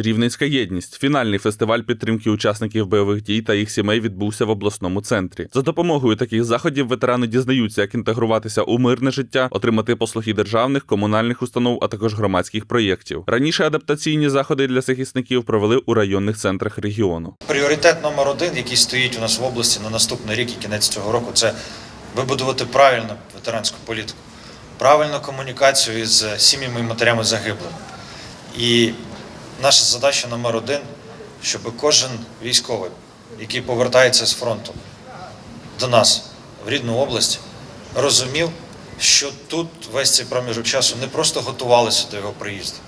Рівненська єдність фінальний фестиваль підтримки учасників бойових дій та їх сімей відбувся в обласному центрі. За допомогою таких заходів ветерани дізнаються, як інтегруватися у мирне життя, отримати послуги державних, комунальних установ, а також громадських проєктів. Раніше адаптаційні заходи для захисників провели у районних центрах регіону. Пріоритет номер один, який стоїть у нас в області на наступний рік і кінець цього року, це вибудувати правильну ветеранську політику, правильну комунікацію із сім'ями і матерями загиблих. І наша задача номер один, щоб кожен військовий, який повертається з фронту до нас в рідну область, розумів, що тут весь цей проміжок часу не просто готувалися до його приїзду,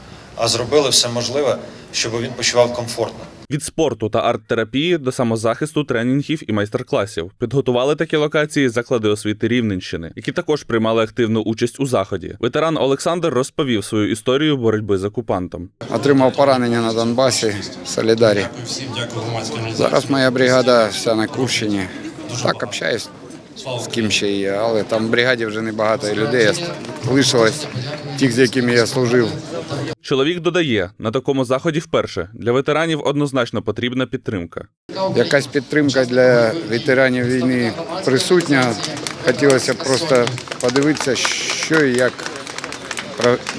а зробили все можливе, щоб він почував комфортно. Від спорту та арт-терапії до самозахисту, тренінгів і майстер-класів підготували такі локації заклади освіти Рівненщини, які також приймали активну участь у заході. Ветеран Олександр розповів свою історію боротьби з окупантом. Отримав поранення на Донбасі в Солідарі. Зараз моя бригада вся на Курщині. Так общаюсь з ким ще є, але там в бригаді вже небагато людей лишилось, тих, з якими я служив. Чоловік додає, на такому заході вперше для ветеранів однозначно потрібна підтримка. Якась підтримка для ветеранів війни присутня. Хотілося б просто подивитися, що і як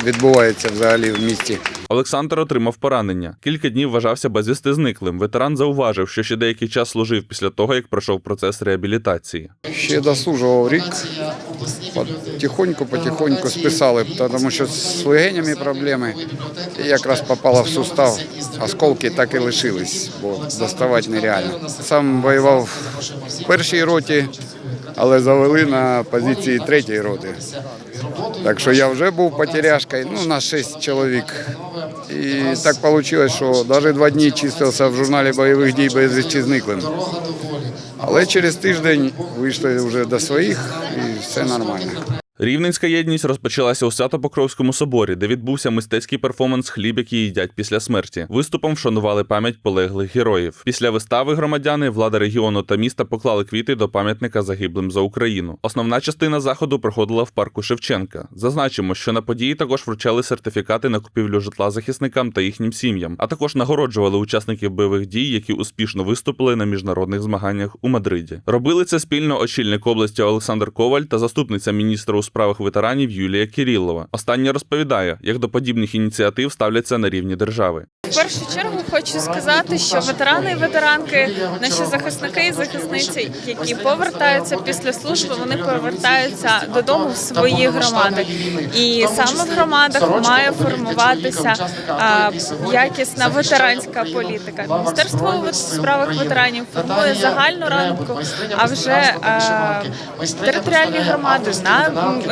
відбувається взагалі в місті. Олександр отримав поранення. Кілька днів вважався безвісти зниклим. Ветеран зауважив, що ще деякий час служив після того, як пройшов процес реабілітації. Ще дослужував рік, потихоньку, потихоньку списали, тому що з легенями проблеми. І якраз попала в сустав. Осколки так і лишились, бо доставати нереально. Сам воював в першій роті, але завели на позиції третьої роти. Так що я вже був потеряшкою, ну, на 6 чоловік. І так вийшло, що навіть два дні чистився в журналі бойових дій безвісті зниклим. Але через тиждень вийшли вже до своїх і все нормально. Рівненська єдність розпочалася у Свято-Покровському соборі, де відбувся мистецький перформанс Хліб, який їдять після смерті. Виступом вшанували пам'ять полеглих героїв. Після вистави громадяни, влада регіону та міста поклали квіти до пам'ятника загиблим за Україну. Основна частина заходу проходила в парку Шевченка. Зазначимо, що на події також вручали сертифікати на купівлю житла захисникам та їхнім сім'ям, а також нагороджували учасників бойових дій, які успішно виступили на міжнародних змаганнях у Мадриді. Робили це спільно очільник області Олександр Коваль та заступниця міністра у справах ветеранів Юлія Кірілова. Остання розповідає, як до подібних ініціатив ставляться на рівні держави. Першу чергу хочу сказати, що ветерани і ветеранки, наші захисники і захисниці, які повертаються після служби, вони повертаються додому в свої громади. І саме в громадах має формуватися якісна ветеранська політика. Міністерство у справах ветеранів формує загальну рамку, а вже територіальні громади на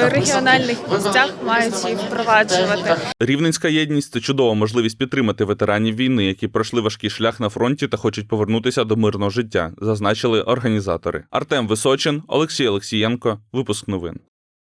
регіональних місцях мають її впроваджувати. Рівненська єдність це чудова можливість підтримати ветеранів війни, які пройшли важкий шлях на фронті та хочуть повернутися до мирного життя, зазначили організатори. Артем Височин, Олексій Олексієнко. Випуск новин.